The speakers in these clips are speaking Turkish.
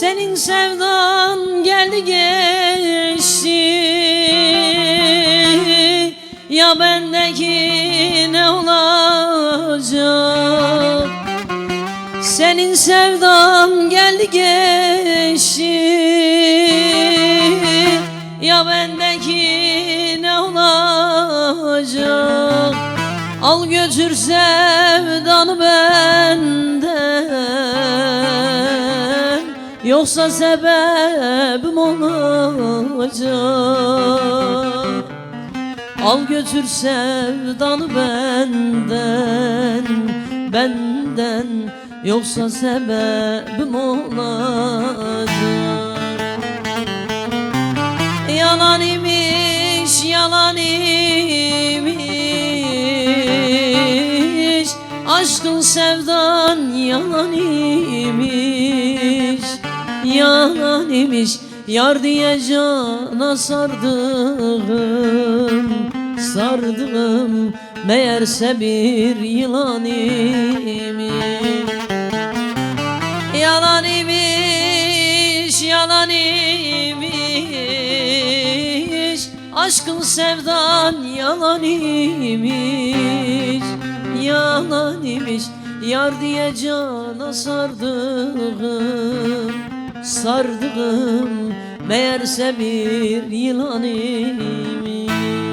Senin sevdan geldi geçti. Ya bendeki ne olacak? Senin sevdan geldi geçti. Ya bendeki ne olacak? Al götür sevdanı benden Yoksa sebebim olacak. Al götür sevdanı benden Benden. Yoksa sebebim olacak. Yalan imiş, yalan imiş. Aşkın sevdan yalan imiş Yalan imiş Yar diye cana sardım Sardım Meğerse bir yılan imiş. Yalan imiş, yalan imiş Aşkın sevdan yalan imiş. Yalan imiş Yar diye cana sardım Sardım Meğerse bir yılan imiş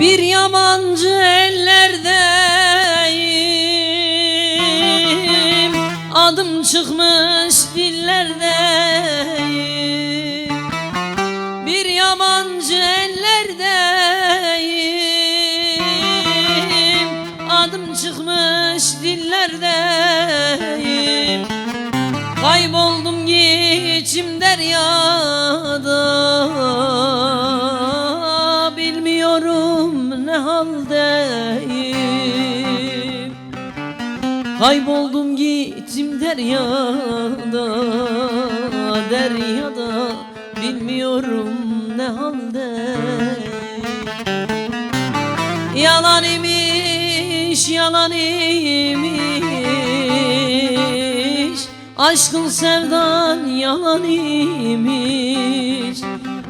Bir yabancı ellerdeyim. Adım çıkmış dillerdeyim Bir yabancı ellerdeyim. Adım çıkmış dillerdeyim Kayboldum geçim deryada haldeyim. Kayboldum gittim deryada Deryada bilmiyorum ne haldeyim. Yalan imiş, yalan imiş. Aşkın sevdan yalan imiş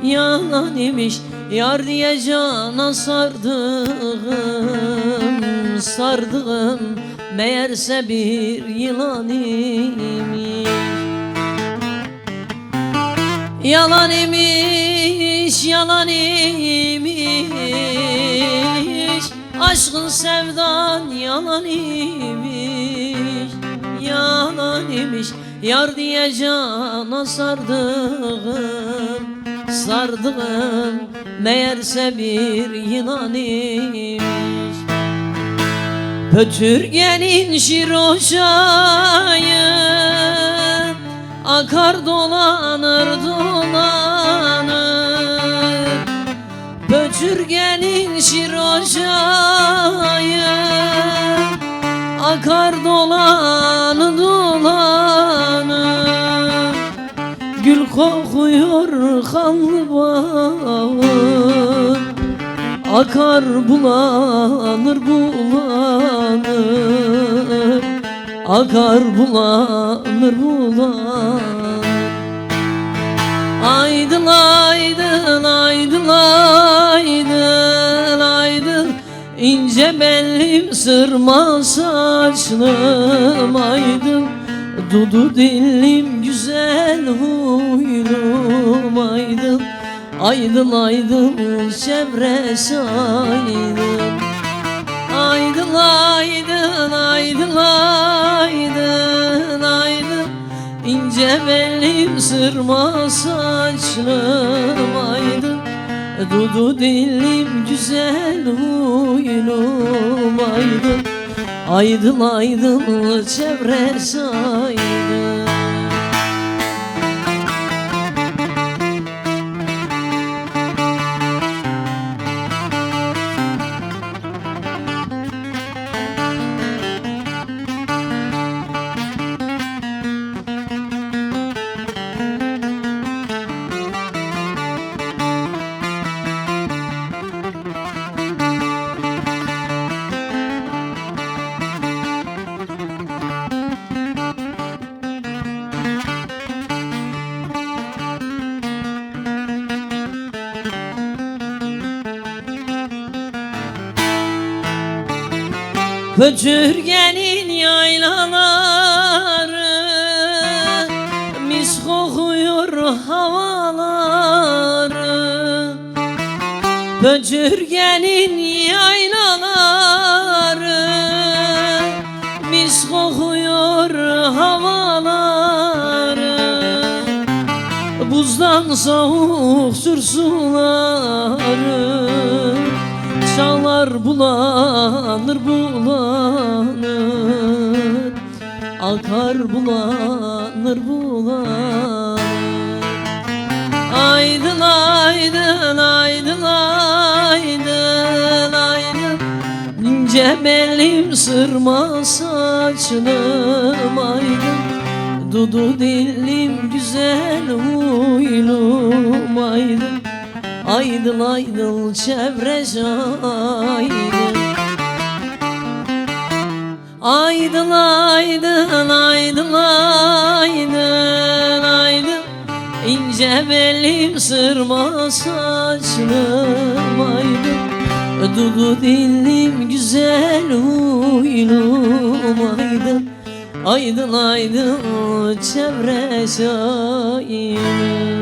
Yalan imiş Yar diye cana sardım Sardım Meğerse bir yılan imiş. Yalan imiş, yalan imiş Aşkın sevdan yalan imiş. Yalan imiş Yar diye cana sardım Sardım Meğerse bir yılan imiş Pötürgenin şiroşayı Akar dolanır dolanır. Pötürgenin şiroşayı Akar dolanır kanlı bağın Akar bulanır bulanır. Akar bulanır bulanır. Aydın aydın aydın aydın aydın. İnce bellim sırma saçlım aydın. Dudu dillim güzel huylum aydın Aydın aydın çevresi aydın Aydın aydın aydın aydın aydın İnce belim sırma saçlım aydın. Dudu dilim güzel huylum aydın. Aydın aydın çevresi aydın Pöçürgenin yaylaları Mis kokuyor havaları. Pöçürgenin yaylaları Mis kokuyor havaları. Buzdan soğuk sürsuları Çağlar bulanır bulanır. Akar bulanır bulanır. Aydın aydın aydın aydın aydın. İnce belim sırma saçlım aydın. Dudu dilim güzel huylum aydın Aydın aydın çevresi aydın Aydın aydın aydın aydın aydın. İnce belim sırma saçlım aydın. Dudu dilim güzel huylum aydın. Aydın aydın çevresi aydın